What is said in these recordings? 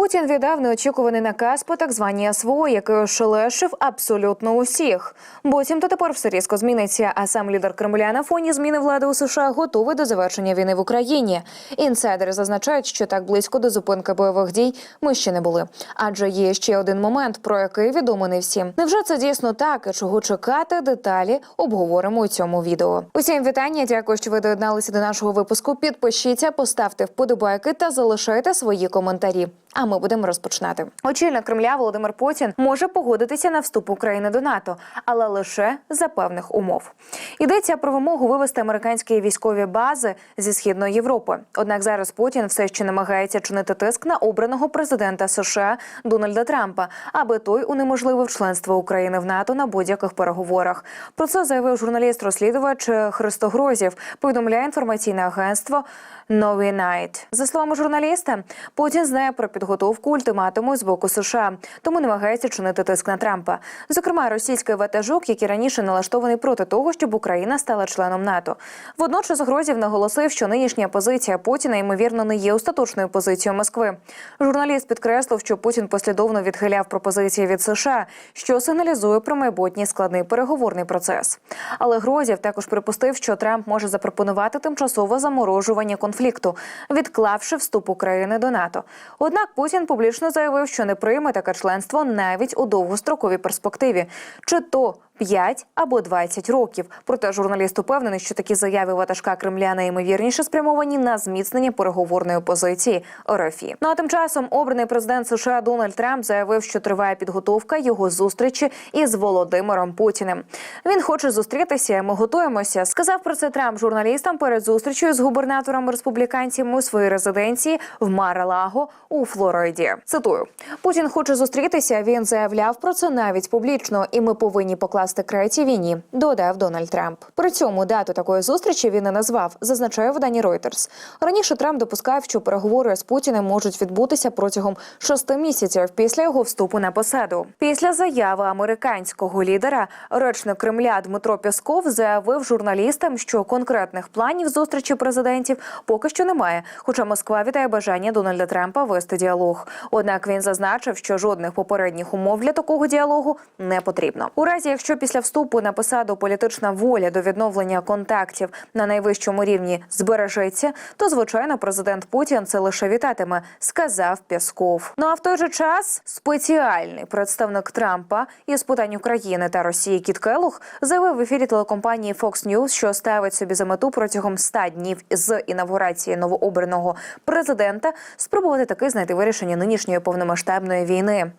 Путін віддав неочікуваний наказ по так званій СВО, який ошелешив абсолютно усіх. Буцімто тепер все різко зміниться. А сам лідер Кремля на фоні зміни влади у США готовий до завершення війни в Україні. Інсайдери зазначають, що так близько до зупинки бойових дій ми ще не були. Адже є ще один момент, про який відомий не всім. Невже це дійсно так? І чого чекати? Деталі обговоримо у цьому відео. Усім вітання. Дякую, що ви доєдналися до нашого випуску. Підпишіться, поставте вподобайки та залишайте свої коментарі. А ми будемо розпочинати. Очільник Кремля Володимир Путін може погодитися на вступ України до НАТО, але лише за певних умов. Йдеться про вимогу вивести американські військові бази зі східної Європи. Однак зараз Путін все ще намагається чинити тиск на обраного президента США Дональда Трампа, аби той унеможливив членство України в НАТО на будь-яких переговорах. Про це заявив журналіст-розслідувач Христо Грозів. Повідомляє інформаційне агентство. Нові Найт. За словами журналіста, Путін знає про підготовку ультиматуму з боку США, тому намагається чинити тиск на Трампа. Зокрема, російський ватажок, який раніше налаштований проти того, щоб Україна стала членом НАТО. Водночас Грозів наголосив, що нинішня позиція Путіна ймовірно не є остаточною позицією Москви. Журналіст підкреслив, що Путін послідовно відхиляв пропозиції від США, що сигналізує про майбутній складний переговорний процес. Але Грозів також припустив, що Трамп може запропонувати тимчасове заморожування конфлікту відклавши вступ України до НАТО. Однак Путін публічно заявив, що не прийме таке членство навіть у довгостроковій перспективі, чи то 5 або 20 років. Проте журналіст упевнений, що такі заяви ватажка Кремля найімовірніше спрямовані на зміцнення переговорної позиції РФ. Ну а тим часом обраний президент США Дональд Трамп заявив, що триває підготовка його зустрічі із Володимиром Путіним. Він хоче зустрітися. Ми готуємося. Сказав про це Трамп журналістам перед зустрічю з губернатором республіканців у своїй резиденції в Маралаго у Флориді. Цитую: Путін хоче зустрітися. Він заявляв про це навіть публічно, і ми повинні покласти край цій війні. Додав Дональд Трамп. При цьому дату такої зустрічі він не назвав, зазначає видання Reuters. Раніше Трамп допускав, що переговори з Путіним можуть відбутися протягом шести місяців після його вступу на посаду. Після заяви американського лідера речник Кремля Дмитро Пєсков заявив журналістам, що конкретних планів зустрічі президентів поки що немає. Хоча Москва вітає бажання Дональда Трампа вести діалог. Однак він зазначив, що жодних попередніх умов для такого діалогу не потрібно. У разі, якщо після вступу на посаду політична воля до відновлення контактів на найвищому рівні збережеться, то звичайно президент Путін це лише вітатиме, сказав Пєсков. Ну а в той же час спеціальний представник Трампа із питань України та Росії Кіт Келух заявив в ефірі телекомпанії Fox News, що ставить собі за мету протягом 100 днів з інавгурації новообраного президента спробувати таки знайти вирішення нинішньої повномасштабної війни.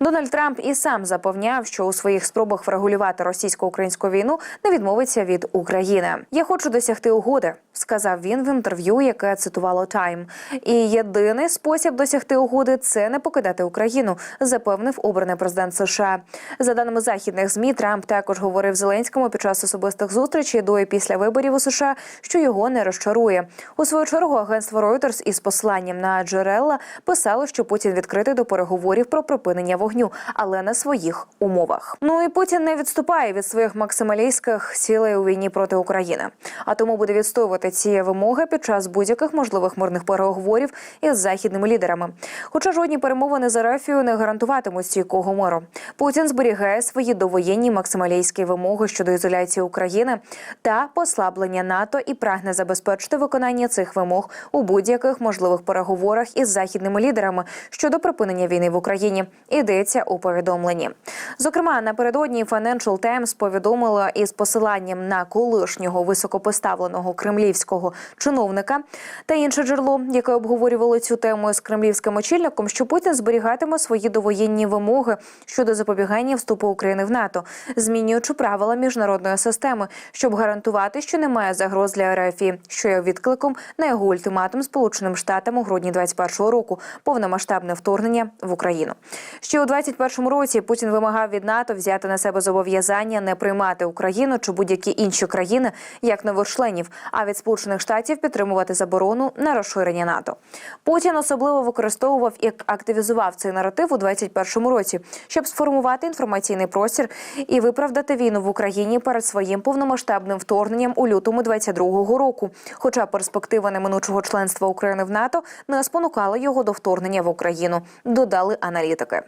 Дональд Трамп і сам запевняв, що у своїх спробах врегулювати російсько-українську війну не відмовиться від України. Я хочу досягти угоди, сказав він в інтерв'ю, яке цитувало Тайм. І єдиний спосіб досягти угоди це не покидати Україну, запевнив обраний президент США. За даними західних змі, Трамп також говорив Зеленському під час особистих зустрічей до і після виборів у США, що його не розчарує. У свою чергу агентство Reuters із посланням на джерела писало, що Путін відкритий до переговорів про припинення вогню, але на своїх умовах. Ну і Путін не відступає від своїх максималістських цілей у війні проти України, а тому буде відстоювати ці вимоги під час будь-яких можливих мирних переговорів із західними лідерами. Хоча жодні перемовини з Арафією не гарантуватимуть стійкого миру. Путін зберігає свої довоєнні максималістські вимоги щодо ізоляції України та послаблення НАТО і прагне забезпечити виконання цих вимог у будь-яких можливих переговорах із західними лідерами щодо припинення війни в Україні. Йдеться у повідомленні. Зокрема, напередодні Financial Times повідомила із посиланням на колишнього високопоставленого кремлівського чиновника та інше джерело, яке обговорювало цю тему з кремлівським очільником, що Путін зберігатиме свої довоєнні вимоги щодо запобігання вступу України в НАТО, змінюючи правила міжнародної системи, щоб гарантувати, що немає загроз для РФ, що є відкликом на його ультиматум Сполученим Штатам у грудні 2021 року повномасштабне вторгнення в Україну. Ще у 2021 році Путін вимагав від НАТО взяти на себе зобов'язання зобов'язання не приймати Україну чи будь-які інші країни як нових членів, а від Сполучених Штатів підтримувати заборону на розширення НАТО. Путін особливо використовував і активізував цей наратив у 2021 році, щоб сформувати інформаційний простір і виправдати війну в Україні перед своїм повномасштабним вторгненням у лютому 2022 року. Хоча перспектива неминучого членства України в НАТО не спонукала його до вторгнення в Україну, додали аналітики.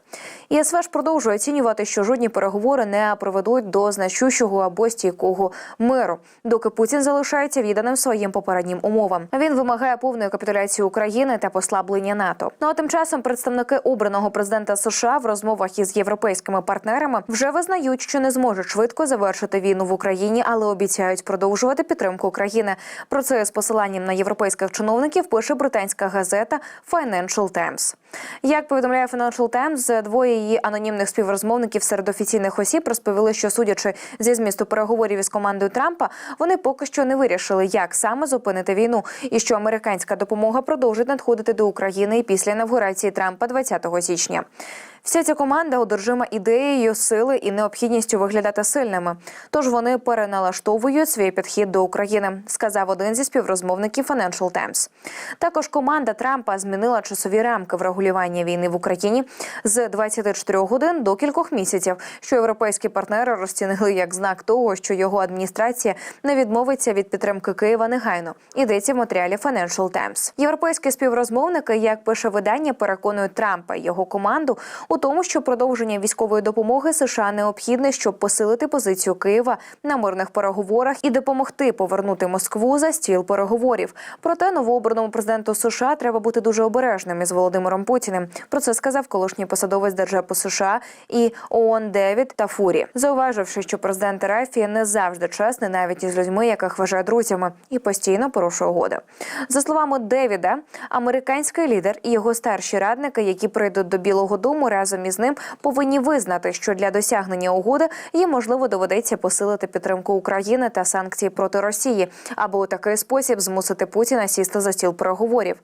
ЄСВ ж продовжує оцінювати, що жодні переговори не приведуть до значущого або стійкого миру, доки Путін залишається відданим своїм попереднім умовам. Він вимагає повної капітуляції України та послаблення НАТО. Ну а тим часом представники обраного президента США в розмовах із європейськими партнерами вже визнають, що не зможуть швидко завершити війну в Україні, але обіцяють продовжувати підтримку України. Про це з посиланням на європейських чиновників пише британська газета Financial Times. Як повідомляє Financial Times, двоє її анонімних співрозмовників серед офіційних осіб розповіли, що судячи зі змісту переговорів із командою Трампа, вони поки що не вирішили, як саме зупинити війну, і що американська допомога продовжить надходити до України і після інавгурації Трампа 20 січня. Вся ця команда одержима ідеєю сили і необхідністю виглядати сильними. Тож вони переналаштовують свій підхід до України, сказав один зі співрозмовників Financial Times. Також команда Трампа змінила часові рамки врегулювання війни в Україні з 24 годин до кількох місяців, що європейські партнери розцінили як знак того, що його адміністрація не відмовиться від підтримки Києва негайно. Йдеться в матеріалі Financial Times. Європейські співрозмовники, як пише видання, переконують Трампа і його команду у тому, що продовження військової допомоги США необхідне, щоб посилити позицію Києва на мирних переговорах і допомогти повернути Москву за стіл переговорів. Проте новообраному президенту США треба бути дуже обережним із Володимиром Путіним. Про це сказав колишній посадовець державу США і ООН Девід Тафурі, зауваживши, що президент Рафія не завжди чесний, навіть із людьми, яких вважає друзями, і постійно порушує угоди. За словами Девіда, американський лідер і його старші радники, які прийдуть до Білого Дому, разом із ним повинні визнати, що для досягнення угоди їм можливо доведеться посилити підтримку України та санкції проти Росії, або у такий спосіб змусити Путіна сісти за стіл переговорів.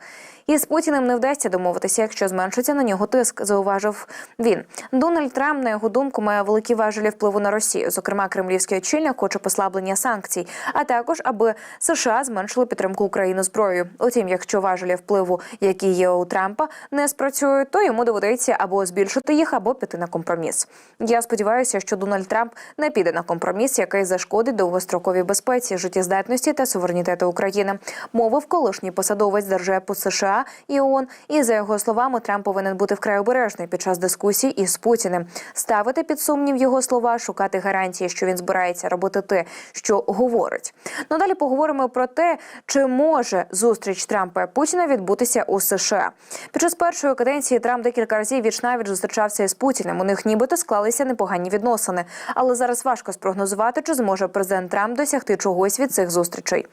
І з Путіним не вдасться домовитися, якщо зменшиться на нього тиск, зауважив він. Дональд Трамп, на його думку, має великі важелі впливу на Росію. Зокрема, кремлівський очільник хоче послаблення санкцій, а також аби США зменшили підтримку України зброєю. Утім, якщо важелі впливу, які є у Трампа, не спрацюють, то йому доведеться або збільшити їх, або піти на компроміс. Я сподіваюся, що Дональд Трамп не піде на компроміс, який зашкодить довгостроковій безпеці, життєздатності та суверенітету України. Мовив колишній посадовець держепу США і ООН. І за його словами, Трамп повинен бути вкрай обережний під час дискусій із Путіним, ставити під сумнів його слова, шукати гарантії, що він збирається робити те, що говорить. Ну далі поговоримо про те, чи може зустріч Трампа і Путіна відбутися у США. Під час першої каденції Трамп декілька разів віч навіть зустрічався із Путіним. У них нібито склалися непогані відносини. Але зараз важко спрогнозувати, чи зможе президент Трамп досягти чогось від цих зустрічей.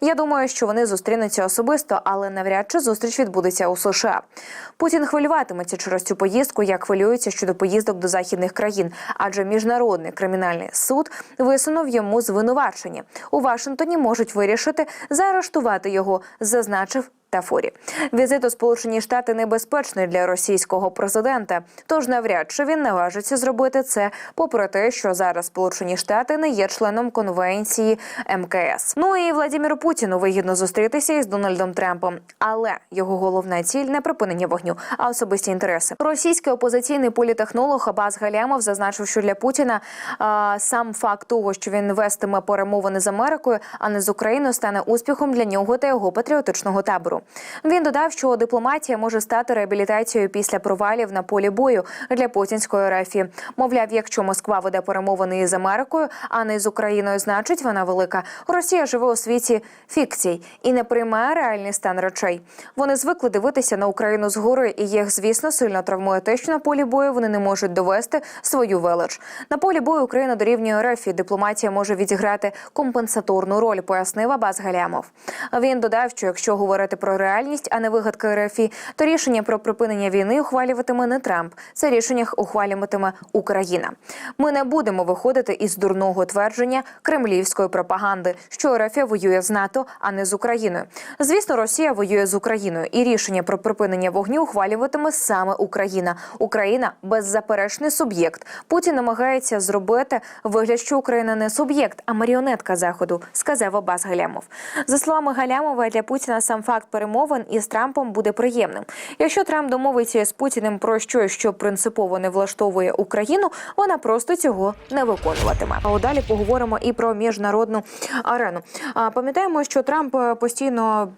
Я думаю, що вони зустрінуться особисто, але навряд чи зустріч відбудеться у США. Путін хвилюватиметься через цю поїздку, як хвилюється щодо поїздок до західних країн, адже міжнародний кримінальний суд висунув йому звинувачення. У Вашингтоні можуть вирішити заарештувати його, зазначив Тафурі. Візит у Сполучені Штати небезпечний для російського президента, тож навряд чи він наважиться зробити це, попри те, що зараз Сполучені Штати не є членом конвенції МКС. Ну і Владіміру Путіну вигідно зустрітися із Дональдом Трампом, але його головна ціль не припинення вогню, а особисті інтереси. Російський опозиційний політехнолог Абаз Галямов зазначив, що для Путіна а, сам факт того, що він вестиме перемовини з Америкою, а не з Україною, стане успіхом для нього та його патріотичного табору. Він додав, що дипломатія може стати реабілітацією після провалів на полі бою для путінської РФ. Мовляв, якщо Москва веде перемовини із Америкою, а не з Україною, значить вона велика. Росія живе у світі фікцій і не приймає реальний стан речей. Вони звикли дивитися на Україну згори, і їх, звісно, сильно травмує те, що на полі бою вони не можуть довести свою велич. На полі бою Україна дорівнює РФ, і дипломатія може відіграти компенсаторну роль, пояснив Абаз Галямов. Він додав, що якщо говорити про про реальність, а не вигадки РФІ, то рішення про припинення війни ухвалюватиме не Трамп. Це рішення ухвалюватиме Україна. Ми не будемо виходити із дурного твердження кремлівської пропаганди, що РФ воює з НАТО, а не з Україною. Звісно, Росія воює з Україною, і рішення про припинення вогню ухвалюватиме саме Україна. Україна беззаперечний суб'єкт. Путін намагається зробити вигляд, що Україна не суб'єкт, а маріонетка заходу, сказав Аббас Галямов. За словами Галямова, для Путіна сам факт перемовин із Трампом буде приємним. Якщо Трамп домовиться з Путіним про щось, що принципово не влаштовує Україну, вона просто цього не виконуватиме. А далі поговоримо і про міжнародну арену. Пам'ятаємо, що Трамп е, постійно.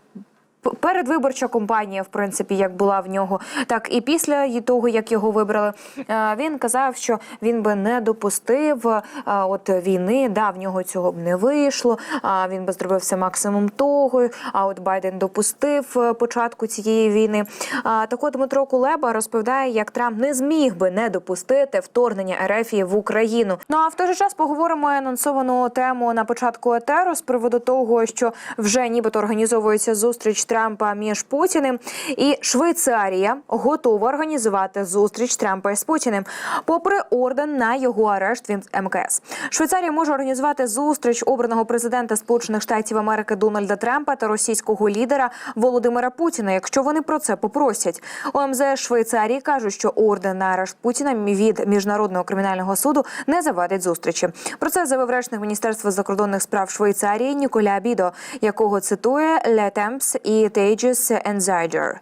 Передвиборча кампанія, в принципі, як була в нього, так і після того, як його вибрали, е, він казав, що він би не допустив е, от війни. Да, в нього цього б не вийшло. А він би зробив все максимум того. А от Байден допустив е, початку цієї війни. Так от Дмитро Кулеба розповідає, як Трамп не зміг би не допустити вторгнення Ерефії в Україну. Ну а в той же час поговоримо анонсовану тему на початку етеру з приводу того, що вже нібито організовується зустріч Трампа між Путіним і Швейцарія готова організувати зустріч Трампа із Путіним, попри орден на його арешт від МКС. Швейцарія може організувати зустріч обраного президента Сполучених Штатів Америки Дональда Трампа та російського лідера Володимира Путіна, якщо вони про це попросять. У МЗС Швейцарії кажуть, що орден на арешт Путіна від міжнародного кримінального суду не завадить зустрічі. Про це заявив речник Міністерства закордонних справ Швейцарії Ніколя Бідо, якого цитує Le Temps і Tages Ензайджер.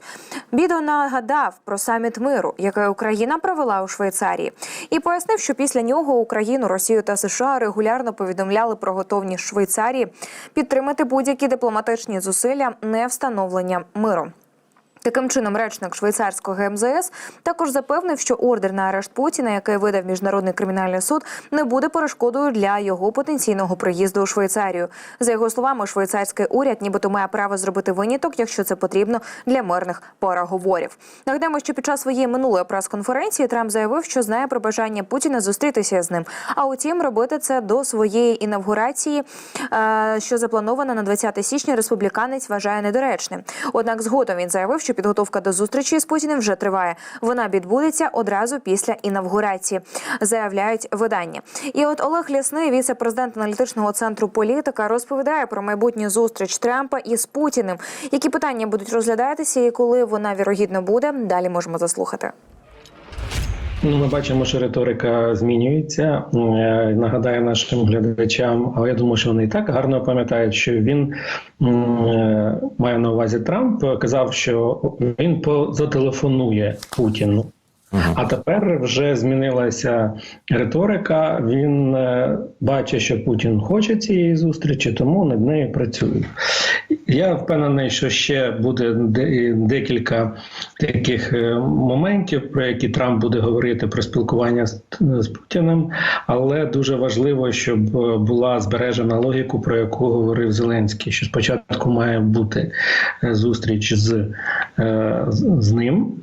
Бідо нагадав про саміт миру, який Україна провела у Швейцарії, і пояснив, що після нього Україну, Росію та США регулярно повідомляли про готовність Швейцарії підтримати будь-які дипломатичні зусилля не встановлення миру. Таким чином, речник швейцарського МЗС також запевнив, що ордер на арешт Путіна, який видав міжнародний кримінальний суд, не буде перешкодою для його потенційного приїзду у Швейцарію. За його словами, швейцарський уряд, нібито має право зробити виняток, якщо це потрібно для мирних переговорів. Нагадаємо, що під час своєї минулої прес-конференції Трамп заявив, що знає про бажання Путіна зустрітися з ним. А утім, робити це до своєї інавгурації, е, що запланована на 20 січня. Республіканець вважає недоречним. Однак, згодом він заявив, що підготовка до зустрічі з Путіним вже триває. Вона відбудеться одразу після інавгурації, заявляють видання. І от Олег Лясний, віце-президент аналітичного центру політика, розповідає про майбутню зустріч Трампа із Путіним. Які питання будуть розглядатися, і коли вона вірогідно буде, далі можемо заслухати. Ну, ми бачимо, що риторика змінюється. Е, Нагадаю нашим глядачам, але я думаю, що вони і так гарно пам'ятають, що він е, має на увазі Трамп, казав, що він позателефонує Путіну. А тепер вже змінилася риторика. Він е, бачить, що Путін хоче цієї зустрічі, тому над нею працює. Я впевнений, що ще буде декілька таких е, моментів, про які Трамп буде говорити про спілкування з, Путіним, але дуже важливо, щоб е, була збережена логіку, про яку говорив Зеленський, що спочатку має бути зустріч з, з ним.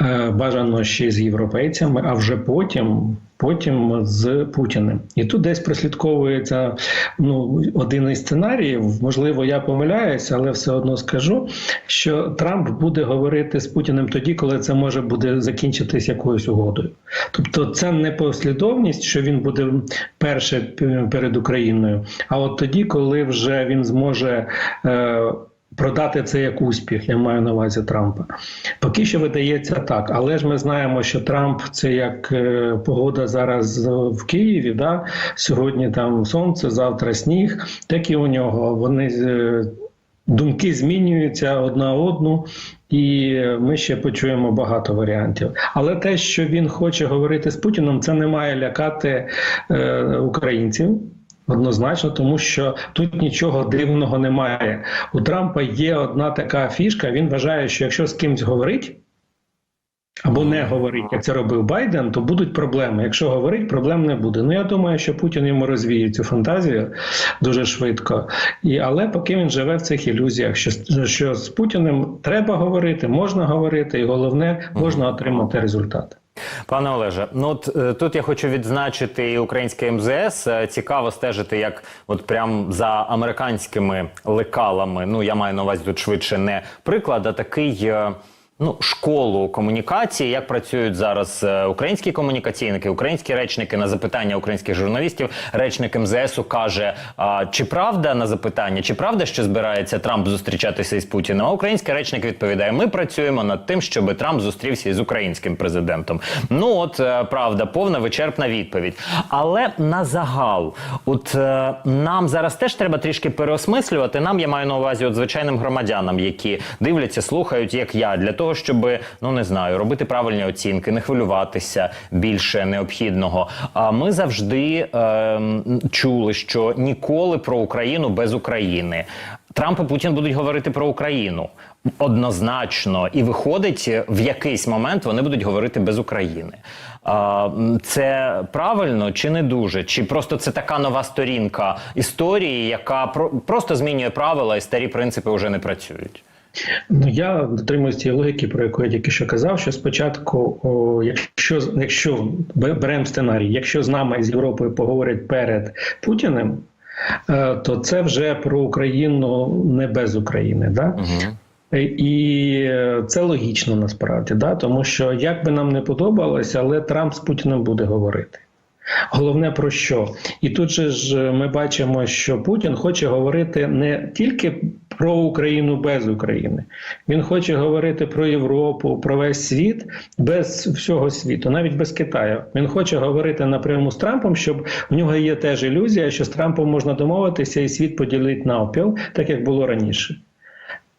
Е, Бажано ще з європейцями, а вже потім, потім з Путіним. І тут десь прослідковується ну, один із сценаріїв. Можливо, я помиляюся, але все одно скажу, що Трамп буде говорити з Путіним тоді, коли це може буде закінчитись якоюсь угодою. Тобто, це не послідовність, що він буде перше перед Україною, а от тоді, коли вже він зможе. Е, Продати це як успіх, я маю на увазі Трампа. Поки що видається так, але ж ми знаємо, що Трамп це як е, погода зараз в Києві. Да? Сьогодні там сонце, завтра сніг. Так і у нього вони е, думки змінюються одна одну. І ми ще почуємо багато варіантів. Але те, що він хоче говорити з Путіном, це не має лякати е, українців. Однозначно, тому що тут нічого дивного немає. У Трампа є одна така фішка. Він вважає, що якщо з кимсь говорить або не говорить, як це робив Байден, то будуть проблеми. Якщо говорить, проблем не буде. Ну я думаю, що Путін йому розвіє цю фантазію дуже швидко. І але поки він живе в цих ілюзіях, що, що з Путіним треба говорити, можна говорити, і головне можна отримати результат. Пане Олеже, ну от е, тут я хочу відзначити і українське МЗС. Е, Цікаво стежити, як от прям за американськими лекалами. Ну я маю на увазі тут швидше не приклад, а такий. Ну, школу комунікації, як працюють зараз е, українські комунікаційники, українські речники на запитання українських журналістів. Речник МЗСу каже: а, чи правда на запитання, чи правда, що збирається Трамп зустрічатися із Путіним? А український речник відповідає: Ми працюємо над тим, щоб Трамп зустрівся із українським президентом. Ну от е, правда, повна вичерпна відповідь. Але на загал, от е, нам зараз теж треба трішки переосмислювати. Нам я маю на увазі от звичайним громадянам, які дивляться, слухають, як я, для того, щоб ну не знаю, робити правильні оцінки, не хвилюватися більше необхідного. А ми завжди е, чули, що ніколи про Україну без України. Трамп і Путін будуть говорити про Україну однозначно, і виходить, в якийсь момент вони будуть говорити без України. Це правильно чи не дуже? Чи просто це така нова сторінка історії, яка про- просто змінює правила і старі принципи вже не працюють? Ну я дотримуюсь цієї логіки, про яку я тільки що казав. Що спочатку, о, якщо якщо беремо сценарій, якщо з нами з Європою поговорять перед Путіним, е, то це вже про Україну не без України. Да? Угу. І е, це логічно насправді, да? тому що як би нам не подобалося, але Трамп з Путіним буде говорити. Головне про що? І тут же ж ми бачимо, що Путін хоче говорити не тільки про Україну без України, він хоче говорити про Європу, про весь світ без всього світу, навіть без Китаю. Він хоче говорити напряму з Трампом, щоб в нього є теж ілюзія, що з Трампом можна домовитися і світ поділити навпіл, так як було раніше.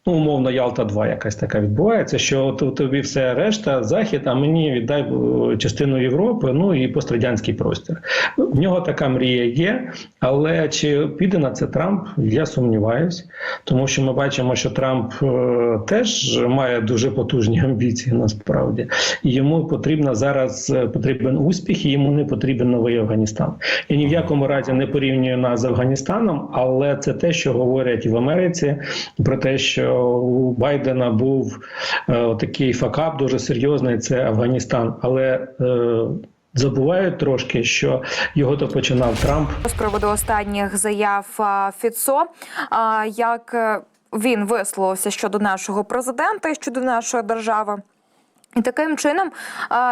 Ну, умовно, Ялта 2 якась така відбувається, що тобі все решта, захід, а мені віддай е, частину Європи, ну і пострадянський простір. В нього така мрія є, але чи піде на це Трамп? Я сумніваюсь, тому що ми бачимо, що Трамп е, теж має дуже потужні амбіції насправді, йому потрібно зараз е, потрібен успіх, і йому не потрібен новий Афганістан. Я ні в якому разі не порівнюю нас з Афганістаном, але це те, що говорять в Америці про те, що у Байдена був е, такий факап дуже серйозний. Це Афганістан, але е, забувають трошки, що його то починав Трамп. З приводу останніх заяв Фіцо, як е, він висловився щодо нашого президента і щодо нашої держави. І таким чином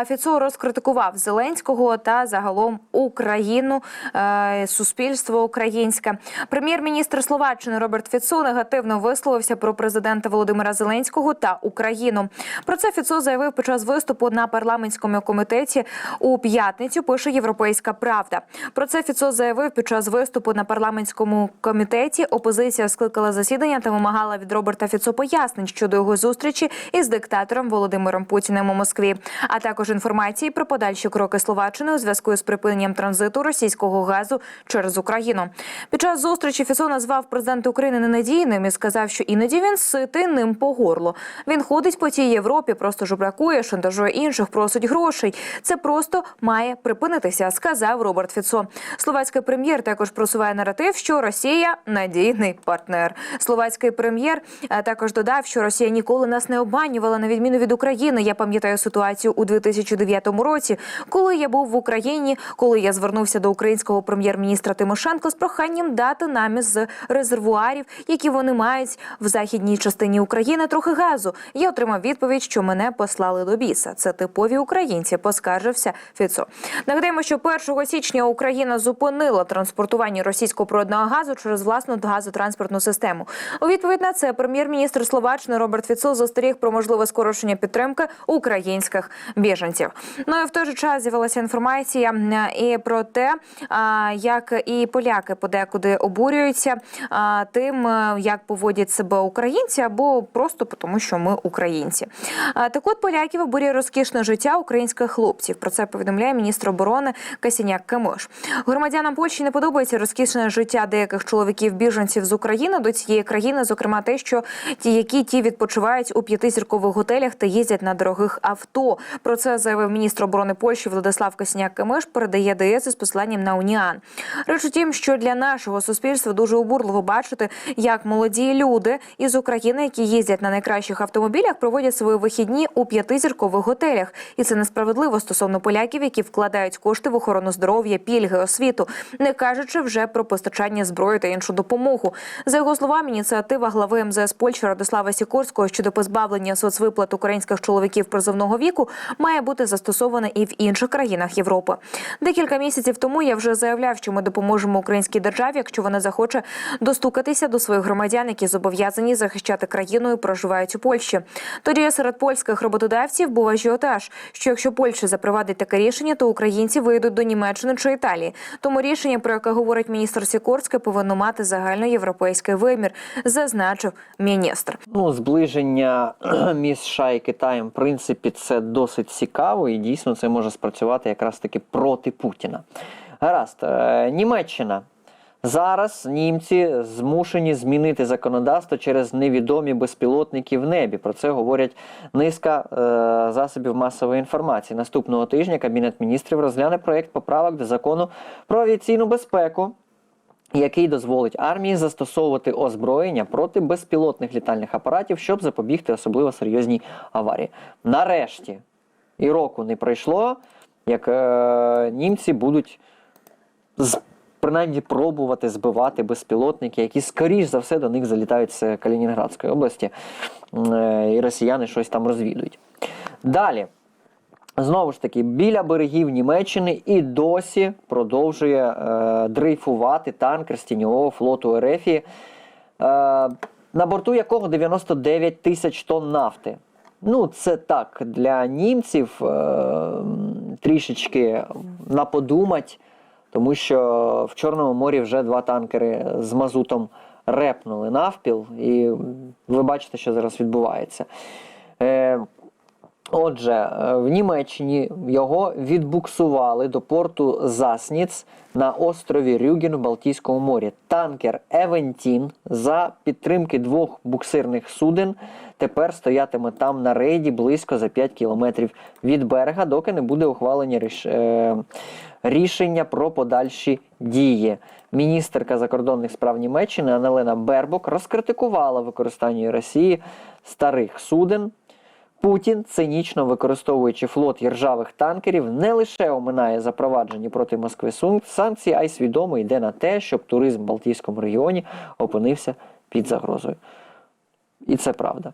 Фіцо розкритикував Зеленського та загалом Україну, е, суспільство українське. Прем'єр-міністр Словаччини Роберт Фіцо негативно висловився про президента Володимира Зеленського та Україну. Про це Фіцо заявив під час виступу на парламентському комітеті у п'ятницю. Пише Європейська Правда. Про це Фіцо заявив під час виступу на парламентському комітеті. Опозиція скликала засідання та вимагала від Роберта Фіцо пояснень щодо його зустрічі із диктатором Володимиром Путіним у Москві, а також інформації про подальші кроки Словаччини у зв'язку з припиненням транзиту російського газу через Україну. Під час зустрічі Фіцо назвав президента України ненадійним і сказав, що іноді він ситий ним по горло. Він ходить по цій Європі, просто жебракує, шантажує інших, просить грошей. Це просто має припинитися, сказав Роберт Фіцо. Словацький прем'єр також просуває наратив, що Росія надійний партнер. Словацький прем'єр е, також додав, що Росія ніколи нас не обманювала на відміну від України. Я пам'ятаю ситуацію у 2009 році, коли я був в Україні, коли я звернувся до українського прем'єр-міністра Тимошенко з проханням дати нам з резервуарів, які вони мають в західній частині України, трохи газу. Я отримав відповідь, що мене послали до біса. Це типові українці, поскаржився Фіцо. Нагадаємо, що 1 січня Україна зупинила транспортування російського природного газу через власну газотранспортну систему. У відповідь на це прем'єр-міністр Словаччини Роберт Фіцо застеріг про можливе скорочення підтримки українських біженців. Ну і в той же час з'явилася інформація е, і про те, як і поляки подекуди обурюються а, тим, е, як поводять себе українці, або просто тому, що ми українці. Так от поляків обурює розкішне життя українських хлопців. Про це повідомляє міністр оборони Касіняк Кемиш. Громадянам Польщі не подобається розкішне життя деяких чоловіків біженців з України до цієї країни, зокрема те, що ті, які ті відпочивають у п'ятизіркових готелях та їздять на дорогих дорогих авто. Про це заявив міністр оборони Польщі Владислав Косняк-Камиш. Передає ДС із посланням на Уніан. Реч у тім, що для нашого суспільства дуже обурливо бачити, як молоді люди із України, які їздять на найкращих автомобілях, проводять свої вихідні у п'ятизіркових готелях, і це несправедливо стосовно поляків, які вкладають кошти в охорону здоров'я, пільги, освіту, не кажучи вже про постачання зброї та іншу допомогу. За його словами, ініціатива глави МЗС Польщі Радослава Сікорського щодо позбавлення соцвиплат українських чоловіків призовного віку має бути застосована і в інших країнах Європи. Декілька місяців тому я вже заявляв, що ми допоможемо українській державі, якщо вона захоче достукатися до своїх громадян, які зобов'язані захищати країну і проживають у Польщі. Тоді серед польських роботодавців був ажіотаж, що якщо Польща запровадить таке рішення, то українці вийдуть до Німеччини чи Італії. Тому рішення, про яке говорить міністр Сікорський, повинно мати загальноєвропейський вимір, зазначив міністр. Ну, зближення між США і Китаєм, в принципі, це досить цікаво, і дійсно це може спрацювати якраз таки проти Путіна. Гаразд, е, Німеччина. Зараз німці змушені змінити законодавство через невідомі безпілотники в небі. Про це говорять низка е, засобів масової інформації. Наступного тижня Кабінет міністрів розгляне проєкт поправок до закону про авіаційну безпеку який дозволить армії застосовувати озброєння проти безпілотних літальних апаратів, щоб запобігти особливо серйозній аварії. Нарешті і року не пройшло, як е, німці будуть з, принаймні пробувати збивати безпілотники, які скоріш за все до них залітають з Калінінградської області, е, і росіяни щось там розвідують. Далі. Знову ж таки, біля берегів Німеччини і досі продовжує е, дрейфувати танкер з тіньового флоту РФ, е, на борту якого 99 тисяч тонн нафти. Ну, це так, для німців е, трішечки на подумать, тому що в Чорному морі вже два танкери з мазутом репнули навпіл, і ви бачите, що зараз відбувається. Е, Отже, е, в Німеччині його відбуксували до порту Засніц на острові Рюген в Балтійському морі. Танкер Евентін за підтримки двох буксирних суден тепер стоятиме там на рейді близько за 5 кілометрів від берега, доки не буде ухвалені ріш... е, рішення про подальші дії. Міністерка закордонних справ Німеччини Аналена Бербок розкритикувала використання Росії старих суден. Путін, цинічно використовуючи флот іржавих танкерів, не лише оминає запроваджені проти Москви санкції, а й свідомо йде на те, щоб туризм в Балтійському регіоні опинився під загрозою. І це правда.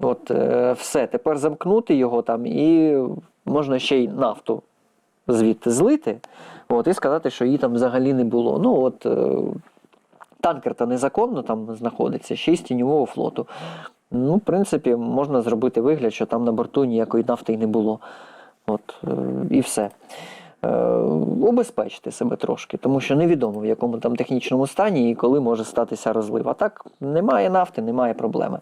От е, все, тепер замкнути його там, і можна ще й нафту звідти злити, от, і сказати, що її там взагалі не було. Ну, от, е, танкер та незаконно там знаходиться, ще й з тіньового флоту. Ну, в принципі, можна зробити вигляд, що там на борту ніякої нафти й не було. От, е, і все. Е, убезпечте себе трошки, тому що невідомо, в якому там технічному стані і коли може статися розлив. А так, немає нафти, немає проблеми.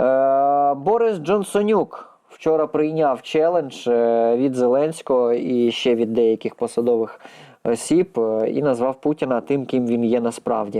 Е, Борис Джонсонюк вчора прийняв челендж е, від Зеленського і ще від деяких посадових осіб е, і назвав Путіна тим, ким він є насправді.